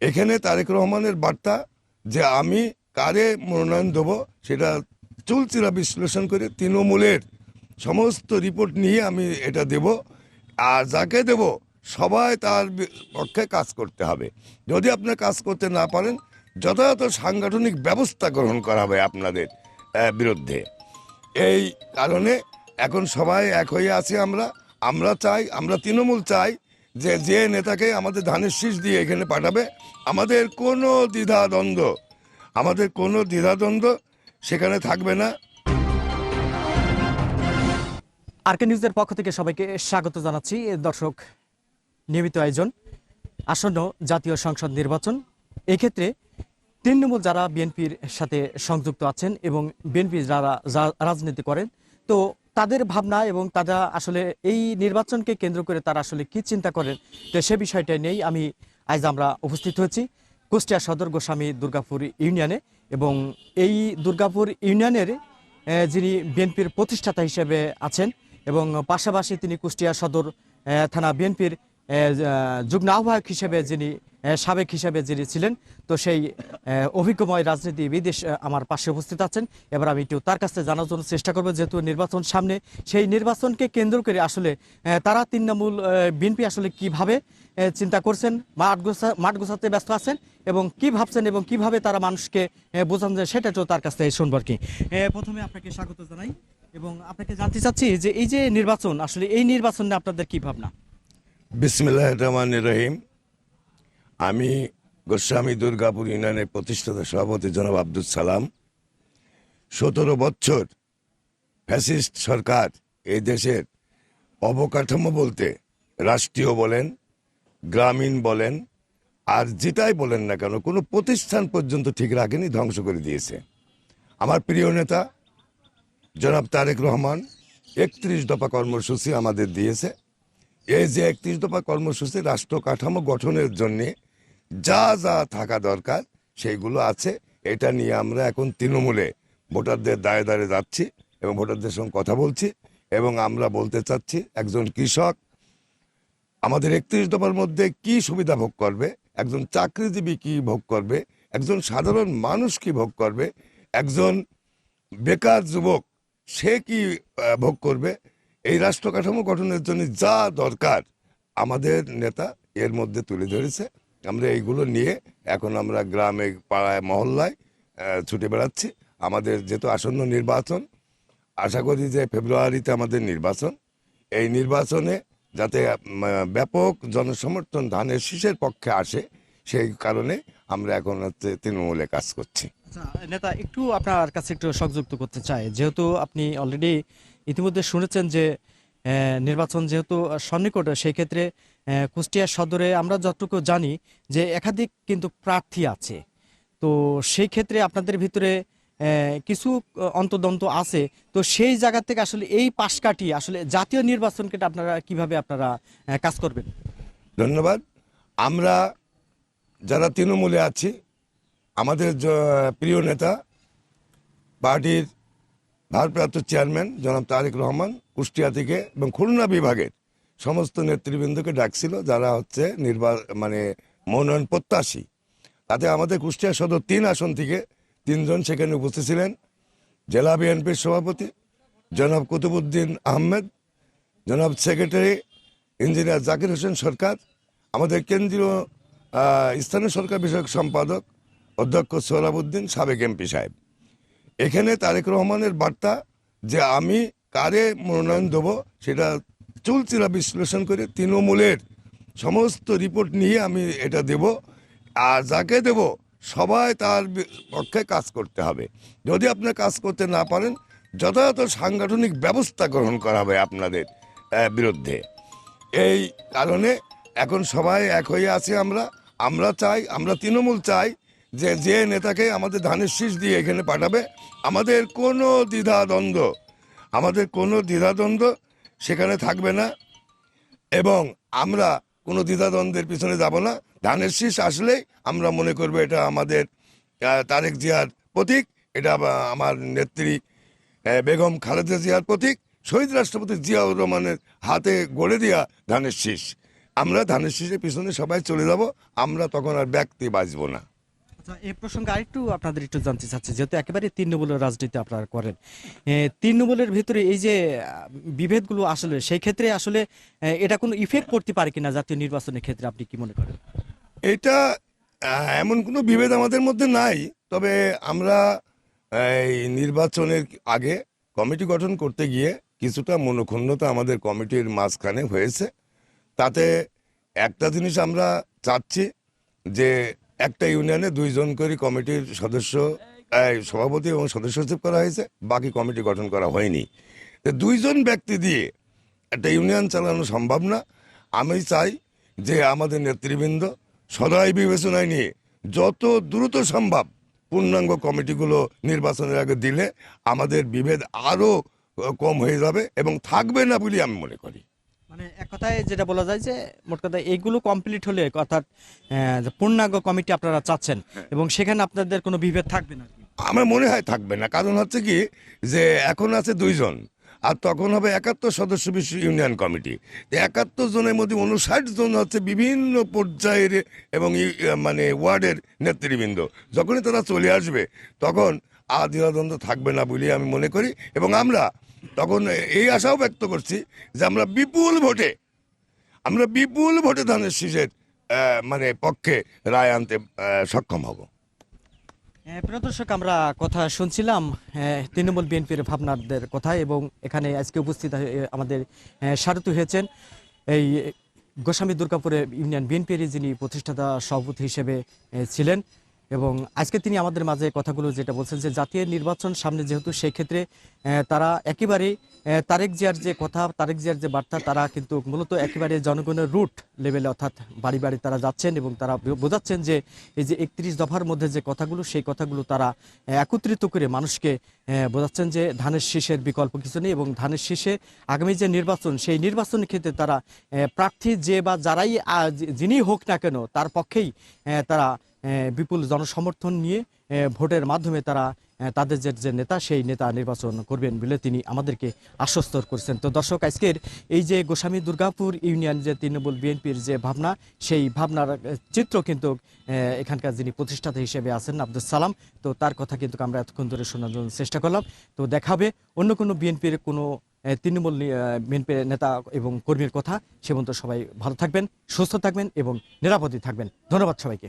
এখানে তারেক রহমানের বার্তা যে আমি কারে মনোনয়ন দেবো সেটা চুলচিরা বিশ্লেষণ করে তৃণমূলের সমস্ত রিপোর্ট নিয়ে আমি এটা দেব। আর যাকে দেব, সবাই তার পক্ষে কাজ করতে হবে। যদি আপনার কাজ করতে না পারেন, যথাযথ সাংগঠনিক ব্যবস্থা গ্রহণ করা হবে আপনাদের বিরুদ্ধে। এই কারণে এখন সবাই এক হয়ে আছি আমরা। আমরা চাই, আমরা তৃণমূল চাই যে যে নেতাকে আমাদের ধানের শীষ দিয়ে এখানে পাঠাবে, আমাদের কোনো দ্বিধাদ্বন্দ্ব, আমাদের কোনো দ্বিধাদ্বন্দ্ব সেখানে থাকবে না। আরকে নিউজের পক্ষ থেকে সবাইকে স্বাগত জানাচ্ছি। দর্শক, নিয়মিত আয়োজন, আসন্ন জাতীয় সংসদ নির্বাচন। এক্ষেত্রে তৃণমূল যারা বিএনপির সাথে সংযুক্ত আছেন এবং বিএনপি যারা রাজনীতি করেন, তো তাদের ভাবনা এবং তারা আসলে এই নির্বাচনকে কেন্দ্র করে তারা আসলে কি চিন্তা করেন, তো সে বিষয়টা নিয়েই আমি আজ আমরা উপস্থিত হয়েছি কুষ্টিয়া সদর গোস্বামী দুর্গাপুর ইউনিয়নে এবং এই দুর্গাপুর ইউনিয়নের যিনি বিএনপির প্রতিষ্ঠাতা হিসেবে আছেন এবং পাশাপাশি তিনি কুষ্টিয়া সদর থানা বিএনপির যুগ্ম আহ্বায়ক হিসেবে যিনি সাবেক হিসেবে যিনি ছিলেন, তো সেই অভিজ্ঞময় রাজনীতিবিদ আমার পাশে উপস্থিত আছেন। এবার আমি একটু তার কাছে জানার জন্য চেষ্টা করব, যেহেতু নির্বাচন সামনে, সেই নির্বাচনকে কেন্দ্র করে আসলে তারা তৃণমূল বিএনপি আসলে কীভাবে চিন্তা করছেন, মাঠ গোছা, মাঠ গোছাতে ব্যস্ত আছেন, এবং কি ভাবছেন এবং কীভাবে তারা মানুষকে বোঝান যায়, সেটা তো তার কাছ থেকে কি। প্রথমে আপনাকে স্বাগত জানাই, এবং আপনাকে জানতে চাচ্ছি যে এই যে নির্বাচন, আসলে এই নির্বাচন আপনাদের কি ভাবনা? বিসমিল্লাহ রহমান রহিম। আমি গোস্বামী দুর্গাপুর ইউনিয়নের প্রতিষ্ঠাতা সভাপতি জনাব আব্দুল সালাম। সতেরো বছর ফ্যাসিস্ট সরকার এই দেশের অবকাঠামো বলতে রাষ্ট্রীয় বলেন, গ্রামীণ বলেন, আর যেটাই বলেন না কেন, কোনো প্রতিষ্ঠান পর্যন্ত ঠিক রাখেনি, ধ্বংস করে দিয়েছে। আমার প্রিয় নেতা জনাব তারেক রহমান একত্রিশ দফা কর্মসূচি আমাদের দিয়েছে। এই যে একত্রিশ দফা কর্মসূচি, রাষ্ট্র কাঠামো গঠনের জন্য যা যা থাকা দরকার সেইগুলো আছে। এটা নিয়ে আমরা এখন তৃণমূলে ভোটারদের দায়ে দাঁড়ে যাচ্ছি এবং ভোটারদের সঙ্গে কথা বলছি এবং আমরা বলতে চাচ্ছি একজন কৃষক, আমাদের একত্রিশ দফার মধ্যে কি সুবিধা ভোগ করবে? একজন চাকরিজীবী কি ভোগ করবে? একজন সাধারণ মানুষ কি ভোগ করবে? একজন বেকার যুবক সে কি ভোগ করবে? এই রাষ্ট্র কাঠামো গঠনের জন্য যা দরকার, আমাদের নেতা এর মধ্যে তুলে ধরেছে। আমরা এইগুলো নিয়ে এখন আমরা গ্রামে, পাড়ায়, মহল্লায় ছুটে বেড়াচ্ছি। আমাদের যেহেতু আসন্ন নির্বাচন, আশা করি যে ফেব্রুয়ারিতে আমাদের নির্বাচন। এই নির্বাচনে যাতে ব্যাপক জনসমর্থন ধানের শীষের পক্ষে আসে, সেই কারণে আমরা এখন হচ্ছে তৃণমূলে কাজ করছি। আচ্ছা নেতা, একটু আপনার কাছে একটু সংযুক্ত করতে চাই। যেহেতু আপনি অলরেডি ইতিমধ্যে শুনেছেন যে নির্বাচন যেহেতু সন্নিকট সেই ক্ষেত্রে কুষ্টিয়া সদরে আমরা যতটুকু জানি যে একাধিক কিন্তু প্রার্থী আছে। তো সেই ক্ষেত্রে আপনাদের ভিতরে কিছু অন্তদন্ত আছে। তো সেই জায়গা থেকে আসলে এই পাশ কাটিয়ে আসলে জাতীয় নির্বাচনকে আপনারা কীভাবে আপনারা কাজ করবেন? ধন্যবাদ। আমরা যারা তৃণমূলে আছি, আমাদের প্রিয় নেতা, পার্টির ভারপ্রাপ্ত চেয়ারম্যান জনাব তারেক রহমান কুষ্টিয়া থেকে এবং খুলনা বিভাগের সমস্ত নেতৃবৃন্দকে ডাকছিল, যারা হচ্ছে নির্বা মানে মনোনয়ন প্রত্যাশী। তাতে আমাদের কুষ্টিয়া সদর তিন আসন থেকে তিনজন সেখানে উপস্থিত ছিলেন। জেলা বিএনপির সভাপতি জনাব কুতুবুদ্দিন আহমেদ, জনাব সেক্রেটারি ইঞ্জিনিয়ার জাকির হোসেন সরকার, আমাদের কেন্দ্রীয় স্থানীয় সরকার বিষয়ক সম্পাদক অধ্যক্ষ সোহরাবুদ্দিন সাবেক এমপি সাহেব। এখানে তারেক রহমানের বার্তা যে আমি কারে মনোনয়ন দেবো সেটা চুলচিরা বিশ্লেষণ করে তৃণমূলের সমস্ত রিপোর্ট নিয়ে আমি এটা দেব। আর যাকে দেব, সবাই তার পক্ষে কাজ করতে হবে। যদি আপনি কাজ করতে না পারেন, যথাযথ সাংগঠনিক ব্যবস্থা গ্রহণ করা হবে আপনাদের বিরুদ্ধে। এই কারণে এখন সবাই এক হয়ে আছি আমরা। আমরা চাই, আমরা তৃণমূল চাই যে যে নেতাকে আমাদের ধানের শীষ দিয়ে এখানে পাঠাবে, আমাদের কোনো দ্বিধাদ্বন্দ্ব, আমাদের কোনো দ্বিধাদ্বন্দ্ব সেখানে থাকবে না এবং আমরা কোনো দ্বিধাদ্বন্দ্বের পিছনে যাব না। ধানের শীষ আসলেই আমরা মনে করব এটা আমাদের তারেক জিয়ার প্রতীক, এটা আমার নেত্রী বেগম খালেদা জিয়ার প্রতীক, শহীদ রাষ্ট্রপতি জিয়াউর রহমানের হাতে গড়ে দেওয়া ধানের শীষ। আমরা ধানের শীষের পিছনে সবাই চলে যাব, আমরা তখন আর ব্যক্তি বাঁচবো না। আচ্ছা এই প্রসঙ্গে আরেকটু আপনাদের একটু জানতে চাচ্ছি, যেহেতু একেবারে নম্বরের রাজনীতি আপনারা করেন। নম্বরের ভিতরে এই যে বিভেদগুলো আসলে, সেই ক্ষেত্রে আসলে এটা কোনো ইফেক্ট করতে পারে কিনা জাতীয় নির্বাচনের ক্ষেত্রে, আপনি কি মনে করেন? এটা এমন কোনো বিভেদ আমাদের মধ্যে নাই। তবে আমরা, এই নির্বাচনের আগে কমিটি গঠন করতে গিয়ে কিছুটা মনোক্ষুণ্ণতা আমাদের কমিটির মাঝখানে হয়েছে। তাতে একটা জিনিস আমরা চাচ্ছি যে একটা ইউনিয়নে দুইজন করে কমিটির সদস্য সভাপতি এবং সদস্য সচিব করা হয়েছে, বাকি কমিটি গঠন করা হয়নি। দুইজন ব্যক্তি দিয়ে একটা ইউনিয়ন চালানো সম্ভব না। আমি চাই যে আমাদের নেতৃবৃন্দ সদয় বিবেচনায় নিয়ে যত দ্রুত সম্ভব পূর্ণাঙ্গ কমিটিগুলো নির্বাচনের আগে দিলে আমাদের বিভেদ আরও কম হয়ে যাবে এবং থাকবে না বলে আমি মনে করি। মানে এক কথায় যেটা বলা যায় যে মোট কথা এইগুলো কমপ্লিট হলে অর্থাৎ পূর্ণাঙ্গ কমিটি আপনারা চাচ্ছেন এবং সেখানে আপনাদের কোনো বিভেদ থাকবে না আমার মনে হয় থাকবে না। কারণ হচ্ছে কি যে এখন আছে দুইজন আর তখন হবে একাত্তর সদস্য বিশিষ্ট ইউনিয়ন কমিটি একাত্তর জনের মধ্যে উনষাট জন হচ্ছে বিভিন্ন পর্যায়ের এবং মানে ওয়ার্ডের নেতৃবৃন্দ। যখনই তারা চলে আসবে তখন আর থাকবে না বলে আমি মনে করি। এবং আমরা তখন এই আশাও ব্যক্ত করছি যে আমরা বিপুল ভোটে আমরা বিপুল ভোটে ধানের শীষের মানে পক্ষে রায় আনতে সক্ষম হব। প্রিয় দর্শক আমরা কথা শুনছিলাম তৃণমূল বিএনপির ভাবনাদের কথা এবং এখানে আজকে উপস্থিত আমাদের আহ, হয়েছেন। এই গোস্বামী দুর্গাপুরে ইউনিয়ন বিএনপির যিনি প্রতিষ্ঠাতা সভাপতি হিসেবে ছিলেন এবং আজকে তিনি আমাদের মাঝে কথাগুলো যেটা বলছেন যে জাতীয় নির্বাচন সামনে যেহেতু সেই ক্ষেত্রে তারা একেবারেই আহ, তারেক জিয়ার যে কথা তারেক জিয়ার যে বার্তা তারা কিন্তু মূলত একেবারে জনগণের রুট লেভেলে অর্থাৎ বাড়ি বাড়ি তারা যাচ্ছেন এবং তারা বোঝাচ্ছেন যে এই যে একত্রিশ দফার মধ্যে যে কথাগুলো সেই কথাগুলো তারা একত্রিত করে মানুষকে বোঝাচ্ছেন যে ধানের শীষের বিকল্প কিছু নেই এবং ধানের শীষে আগামী যে নির্বাচন সেই নির্বাচনের ক্ষেত্রে তারা প্রার্থী যে বা যারাই যিনি হোক না কেন তার পক্ষেই তারা বিপুল জনসমর্থন নিয়ে ভোটের মাধ্যমে তারা তাদের যে যে নেতা, সেই নেতা নির্বাচন করবেন বলে তিনি আমাদেরকে আশ্বস্ত করছেন। তো দর্শক, আজকের এই যে গোস্বামী দুর্গাপুর ইউনিয়ন যে তৃণমূল বিএনপির যে ভাবনা, সেই ভাবনার চিত্র কিন্তু এখানকার যিনি প্রতিষ্ঠাতা হিসেবে আছেন আব্দুল সালাম, তো তার কথা কিন্তু আমরা এতক্ষণ ধরে শোনার জন্য চেষ্টা করলাম। তো দেখাবে অন্য কোনো বিএনপির কোনো তৃণমূল বিএনপির নেতা এবং কর্মীর কথা। সে সবাই ভালো থাকবেন, সুস্থ থাকবেন এবং নিরাপদে থাকবেন। ধন্যবাদ সবাইকে।